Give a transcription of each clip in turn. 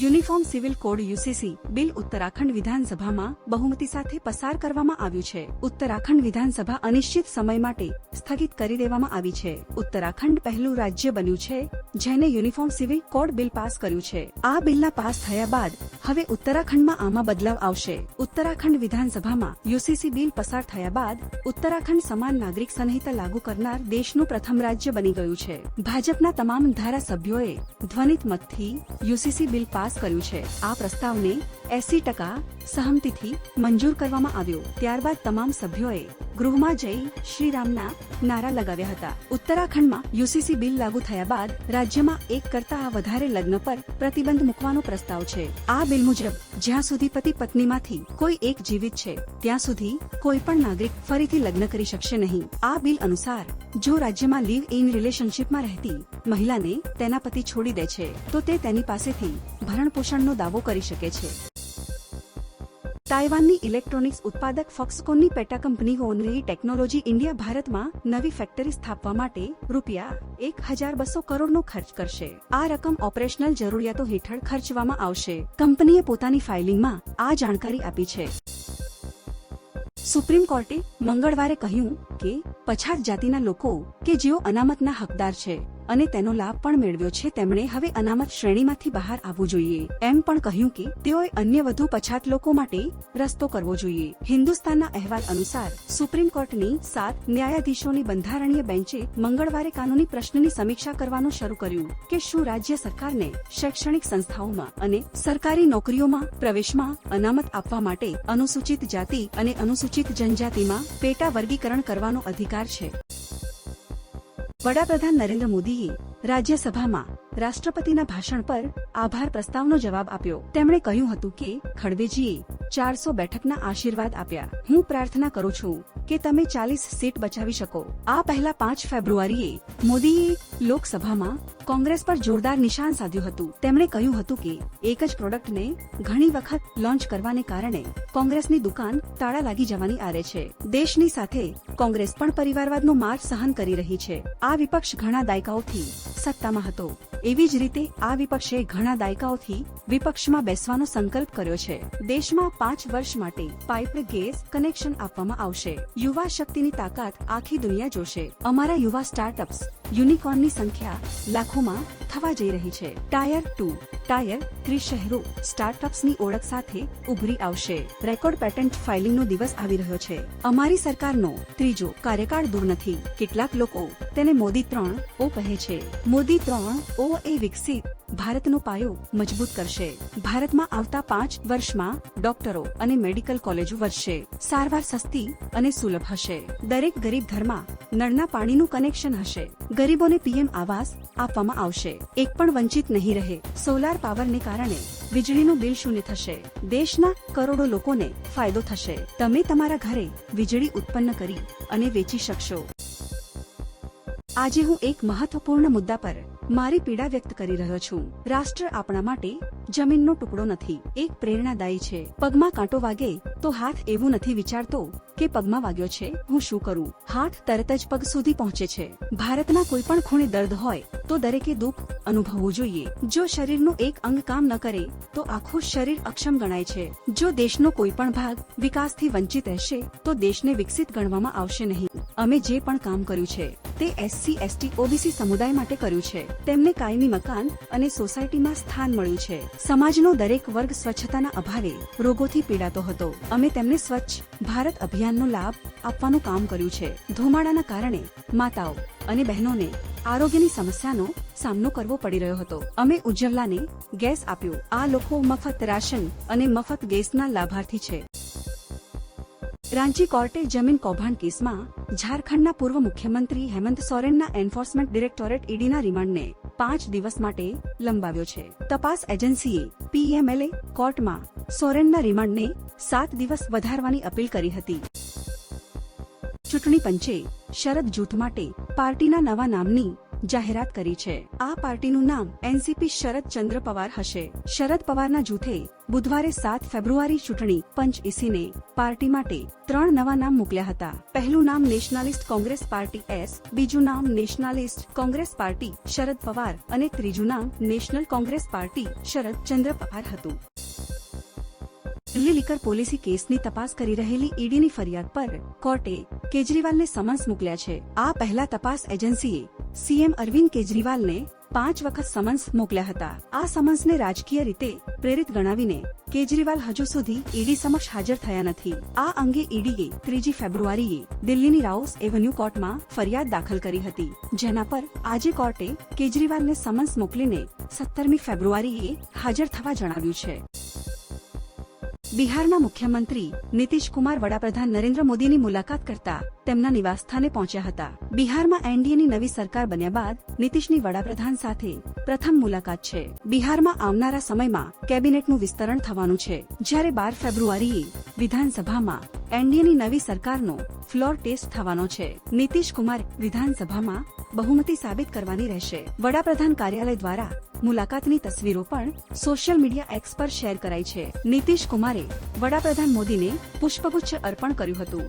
Uniform civil code UCC, bill Uttarakhand વિધાનસભામાં બહુમતી સાથે પસાર કરવામાં આવ્યું છે. ઉત્તરાખંડ વિધાનસભા અનિશ્ચિત સમય માટે સ્થગિત કરી દેવામાં આવી છે. ઉત્તરાખંડ પહેલું રાજ્ય બન્યું છે, જેને uniform civil code bill pass કર્યું છે. આ બિલના પાસ થયા બાદ હવે ઉત્તરાખંડમાં આમાં બદલાવ આવશે. ઉત્તરાખંડ વિધાનસભામાં યુસીસી બિલ પસાર થયા બાદ ઉત્તરાખંડ સમાન નાગરિક સંહિતા લાગુ કરનાર દેશનું પ્રથમ રાજ્ય બની ગયું છે. ભાજપના તમામ ધારાસભ્યોએ ધ્વનિત મતથી યુસીસી બિલ પાસ કર્યું છે. આ પ્રસ્તાવને એસી ટકા સહમતિથી મંજૂર કરવામાં આવ્યો. ત્યારબાદ તમામ સભ્યોએ ગૃહમાં જઈ શ્રીરામના નારા લગાવ્યા હતા. ઉત્તરાખંડમાં યુસીસી બિલ લાગુ થયા બાદ રાજ્યમાં એક કરતા વધારે લગ્ન પર પ્રતિબંધ મૂકવાનો પ્રસ્તાવ છે. આ બિલ મુજબ, જ્યાં સુધી પતિ પત્નીમાંથી કોઈ એક જીવિત છે, ત્યાં સુધી કોઈ પણ નાગરિક ફરીથી લગ્ન કરી શકશે નહીં. આ બિલ અનુસાર, જો રાજ્યમાં લીવ ઇન રિલેશનશીપમાં રહેતી મહિલાને તેના પતિ છોડી દે છે, તો તે તેની પાસેથી ભરણ પોષણનો દાવો કરી શકે છે. તાઇવાનની ઇલેક્ટ્રોનિક્સ ઉત્પાદક ફોક્સકોનની પેટા કંપની હોનરી ટેકનોલોજી ઇન્ડિયા ભારતમાં નવી ફેક્ટરી સ્થાપવા માટે રૂપિયા એક હજાર બસો કરોડનો ખર્ચ કરશે. આ રકમ ઓપરેશનલ જરૂરિયાતો હેઠળ ખર્ચવામાં આવશે. કંપનીએ પોતાની ફાઇલિંગમાં આ જાણકારી આપી છે. સુપ્રીમ કોર્ટે મંગળવારે કહ્યું કે પછાત જાતિના લોકો કે જેઓ અનામતના હકદાર છે અને તેનો લાભ પણ મેળવ્યો છે. તેમણે હવે અનામત શ્રેણીમાંથી બહાર આવવું જોઈએ. એમ પણ કહ્યું કે તેઓએ અન્ય વધુ પછાત લોકો માટે રસ્તો કરવો જોઈએ. હિન્દુસ્તાનના અહેવાલ અનુસાર સુપ્રીમ કોર્ટની સાત ન્યાયાધીશોની બંધારણીય બેન્ચે મંગળવારે કાનૂની પ્રશ્નની સમીક્ષા કરવાનું શરૂ કર્યું કે શું રાજ્ય સરકારને શૈક્ષણિક સંસ્થાઓમાં અને સરકારી નોકરીઓમાં પ્રવેશમાં અનામત આપવા માટે અનુસૂચિત જાતિ અને અનુસૂચિત જનજાતિમાં પેટા વર્ગીકરણ કરવાનો અધિકાર છે. વડાપ્રધાન નરેન્દ્ર મોદીએ રાજ્યસભામાં રાષ્ટ્રપતિના ભાષણ પર આભાર પ્રસ્તાવનો જવાબ આપ્યો. તેમણે કહ્યું હતું કે ખડવેજીએ ચારસો બેઠકના આશીર્વાદ આપ્યા. હું પ્રાર્થના કરું છું કે તમે ચાલીસ સીટ બચાવી શકો. આ પહેલા પાંચ ફેબ્રુઆરીએ મોદીએ લોકસભામાં કોંગ્રેસ પર જોરદાર નિશાન સાધ્યું હતું. તેમણે કહ્યું હતું કે, એક જ પ્રોડક્ટને ઘણી વખત લોન્ચ કરવાને કારણે કોંગ્રેસની દુકાન તાળા લાગી જવાની આરે છે. દેશની સાથે કોંગ્રેસ પણ પરિવારવાદનો માર સહન કરી રહી છે. આ વિપક્ષ ઘણા દાયકાઓથી સત્તામાં હતો. એવી જ રીતે આ વિપક્ષે ઘણા દાયકાઓથી વિપક્ષમાં બેસવાનો સંકલ્પ કર્યો છે. દેશમાં પાંચ વર્ષ માટે પાઇપ્ડ ગેસ કનેક્શન આપવામાં આવશે. યુવા શક્તિની તાકાત આખી દુનિયા જોશે. અમારા યુવા સ્ટાર્ટઅપ્સ યુનિકોર્નની સંખ્યા લાખોમાં થવા જઈ રહી છે. ટાયર ટુ, ટાયર થ્રી શહેરો સ્ટાર્ટઅપ્સની ઓળખ સાથે ઉભરી આવશે. રેકોર્ડ પેટન્ટ ફાઇલિંગનો દિવસ આવી રહ્યો છે. અમારી સરકારનો ત્રીજો કાર્યકાળ દૂર નથી. કેટલાક લોકો તેને મોદી ત્રણ ઓ કહે છે. મોદી ત્રણ ઓ એ વિકસિત ભારતનો પાયો મજબૂત કરશે. ભારતમાં આવતા પાંચ વર્ષમાં ડોક્ટરો અને મેડિકલ કોલેજો વધશે. સારવાર સસ્તી અને સુલભ હશે. દરેક ગરીબ ઘરમાં નળના પાણીનું કનેક્શન હશે. ગરીબોને પીએમ આવાસ આપવામાં આવશે. એક પણ વંચિત નહીં રહે. સોલાર પાવરને કારણે વીજળીનું બિલ શૂન્ય થશે. દેશના કરોડો લોકોને ફાયદો થશે. તમે તમારા ઘરે વીજળી ઉત્પન્ન કરી અને વેચી શકશો. આજે હું એક મહત્વપૂર્ણ મુદ્દા પર મારી પીડા વ્યક્ત કરી રહ્યો છું. રાષ્ટ્ર આપણા માટે જમીનનો ટુકડો નથી. એક પ્રેરણાદાયી છે. પગમાં કાંટો વાગે તો હાથ એવું નથી વિચારતો કે પગમાં વાગ્યો છે. હું શું કરું? હાથ તરત જ પગ સુધી પહોંચે છે. ભારતના કોઈ પણ ખૂણે દર્દ હોય તો દરેકે દુઃખ અનુભવવું જોઈએ. જો શરીરનું એક અંગ કામ ન કરે તો આખું શરીર અક્ષમ ગણાય છે. જો દેશનો કોઈ પણ ભાગ વિકાસથી વંચિત રહેશે તો દેશને વિકસિત ગણવામાં આવશે નહીં. અમે જે પણ કામ કર્યું છે, તે એસસી એસટી ઓબીસી સમુદાય માટે કર્યું છે. તેમને કાયમી મકાન અને સોસાયટીમાં સ્થાન મળ્યું છે. સમાજનો દરેક વર્ગ સ્વચ્છતાના અભાવે રોગોથી પીડાતો હતો. અમે તેમને સ્વચ્છ ભારત અભિયાનનો લાભ આપવાનું કામ કર્યું છે. ધુમાડાના કારણે માતાઓ અને બહેનોને આરોગ્યની સમસ્યાનો સામનો કરવો પડી રહ્યો હતો. અમે ઉજ્જવલાને ગેસ આપ્યો. આ લોકો મફત રાશન અને મફત ગેસના લાભાર્થી છે. રાંચી કોર્ટે જમીન કૌભાંડ કેસમાં ઝારખંડના પૂર્વ મુખ્યમંત્રી હેમંત સોરેનના એન્ફોર્સમેન્ટ ડિરેક્ટોરેટ ઈડીના રિમાન્ડને પાંચ દિવસ માટે લંબાવ્યો છે. તપાસ એજન્સીએ પીએમએલએ કોર્ટમાં સોરેનના રિમાન્ડને સાત દિવસ વધારવાની અપીલ કરી હતી. ચૂંટણી પંચે શરદ જૂથ માટે પાર્ટીના નવા નામની જાહેરાત કરી છે. આ પાર્ટીનું નામ એનસીપી શરદ ચંદ્ર પવાર હશે. શરદ પવારના જૂથે બુધવારે સાત ફેબ્રુઆરી ચૂંટણી પંચ ઇસીને પાર્ટી માટે ત્રણ નવા નામ મોકલ્યા હતા. પહેલું નામ નેશનાલિસ્ટ કોંગ્રેસ પાર્ટી એસ, બીજું નામ nationalist congress party Sharad Pawar અને ત્રીજું નામ નેશનલ કોંગ્રેસ પાર્ટી શરદ ચંદ્ર પવાર હતું. દિલ્હી લીકર પોલીસી કેસની તપાસ કરી રહેલી ઈડીની ફરિયાદ પર કોર્ટે કેજરીવાલને સમન્સ મોકલ્યા છે. આ પહેલા તપાસ એજન્સીએ સીએમ અરવિંદ કેજરીવાલને પાંચ વખત સમન્સ મોકલ્યા હતા. આ સમન્સને રાજકીય રીતે પ્રેરિત ગણાવીને કેજરીવાલ હજુ સુધી ઈડી સમક્ષ હાજર થયા નથી. આ અંગે ઈડીએ ત્રીજી ફેબ્રુઆરીએ દિલ્હીની રાઉસ એવન્યુ કોર્ટમાં ફરિયાદ દાખલ કરી હતી. જેના પર આજે કોર્ટે કેજરીવાલને સમન્સ મોકલીને સત્તરમી ફેબ્રુઆરીએ હાજર થવા જણાવ્યું છે. બિહારના મુખ્યમંત્રી નીતિશ કુમાર વડાપ્રધાન નરેન્દ્ર મોદીની મુલાકાત કરતા તેમના નિવાસસ્થાને પહોંચ્યા હતા. બિહારમાં એનડીએની નવી સરકાર બન્યા બાદ નીતિશની વડાપ્રધાન સાથે પ્રથમ મુલાકાત છે. બિહારમાં આવનારા સમયમાં કેબિનેટનું વિસ્તરણ થવાનું છે. જ્યારે બાર ફેબ્રુઆરીએ વિધાનસભામાં એનડીએની નવી સરકારનો ફ્લોર ટેસ્ટ થવાનો છે. નીતિશ કુમાર વિધાનસભામાં બહુમતી સાબિત કરવાની રહેશે. વડાપ્રધાન કાર્યાલય દ્વારા મુલાકાતની તસવીરો પણ સોશિયલ મીડિયા એક્સ પર શેર કરાઈ છે. નીતિશ કુમારે વડાપ્રધાન મોદીને પુષ્પગુચ્છ અર્પણ કર્યું હતું.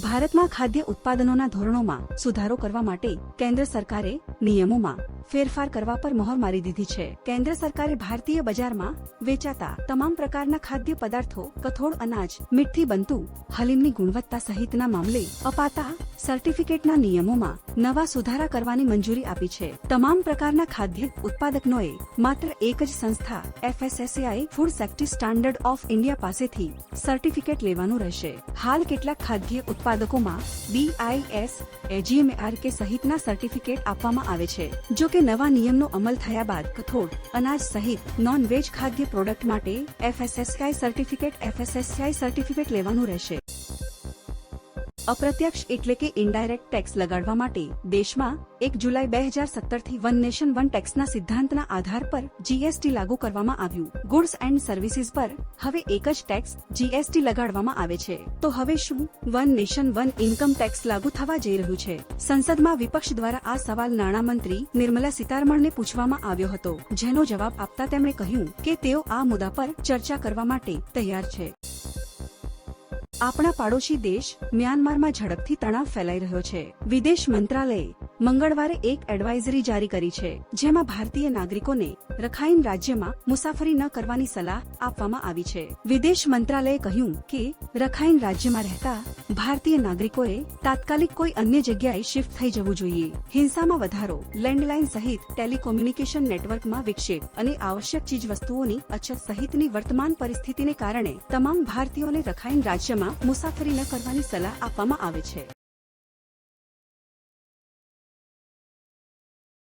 ભારતમાં ખાદ્ય ઉત્પાદનોના ધોરણોમાં સુધારો કરવા માટે કેન્દ્ર સરકારે નિયમોમાં ફેરફાર કરવા પર મહોર મારી દીધી છે. કેન્દ્ર સરકારે ભારતીય બજારમાં વેચાતા તમામ પ્રકારના ખાદ્ય પદાર્થો, કઠોળ અનાજ મીઠથી બનતું હલીમની ગુણવત્તા સહિતના મામલે અપાતા સર્ટિફિકેટના નિયમોમાં નવા સુધારા કરવાની મંજૂરી આપી છે. તમામ પ્રકારના ખાદ્ય ઉત્પાદકનોએ માત્ર એક જ સંસ્થા FSSAI food safety standard of India પાસેથી સર્ટિફિકેટ લેવાનું રહેશે. હાલ કેટલાક ખાદ્ય ઉત્પાદકોમાં બીઆઈએસ એજીએમઆર કે સહિતના સર્ટિફિકેટ આપવામાં આવે છે, જો કે નવા નિયમનો અમલ થયા બાદ કઠોળ, અનાજ સહિત નોન વેજ ખાદ્ય પ્રોડક્ટ માટે એફએસએસઆઈ સર્ટિફિકેટ એફએસએસઆઈ સર્ટિફિકેટ લેવાનું રહેશે. અપ્રત્યક્ષ એટલે કે ઇનડાયરેક્ટ ટેક્સ લગાડવા માટે દેશમાં એક જુલાઈ બે હજાર સત્તરથી વન નેશન વન ટેક્સના સિદ્ધાંતના આધાર પર જીએસટી લાગુ કરવામાં આવ્યું. ગુડ્સ એન્ડ સર્વિસીસ પર હવે એક જ ટેક્સ જીએસટી લગાડવામાં આવે છે. તો હવે શું? One nation one income tax લાગુ થવા જઈ રહ્યું છે. સંસદમાં વિપક્ષ દ્વારા આ સવાલ નાણામંત્રી નિર્મલા સીતારમણને પૂછવામાં આવ્યો હતો. જેનો જવાબ આપતા તેમણે કહ્યું કે તેઓ આ મુદ્દા પર ચર્ચા કરવા માટે તૈયાર છે. આપણા પાડોશી દેશ મ્યાનમારમાં ઝડપથી તણાવ ફેલાઈ રહ્યો છે. વિદેશ મંત્રાલયે મંગળવારે એક એડવાઇઝરી જારી કરી છે, જેમાં ભારતીય નાગરિકોને રખાઈન રાજ્યમાં મુસાફરી ન કરવાની સલાહ આપવામાં આવી છે. વિદેશ મંત્રાલયે કહ્યું કે, રખાઈન રાજ્યમાં રહેતા ભારતીય નાગરિકોએ તાત્કાલિક કોઈ અન્ય જગ્યાએ શિફ્ટ થઈ જવું જોઈએ. હિંસામાં વધારો, લેન્ડલાઇન સહિત ટેલિકોમ્યુનિકેશન નેટવર્કમાં વિક્ષેપ અને આવશ્યક ચીજવસ્તુઓની અછત સહિતની વર્તમાન પરિસ્થિતિને કારણે તમામ ભારતીયોને રખાઈન રાજ્યમાં મુસાફરી ન કરવાની સલાહ આપવામાં આવે છે.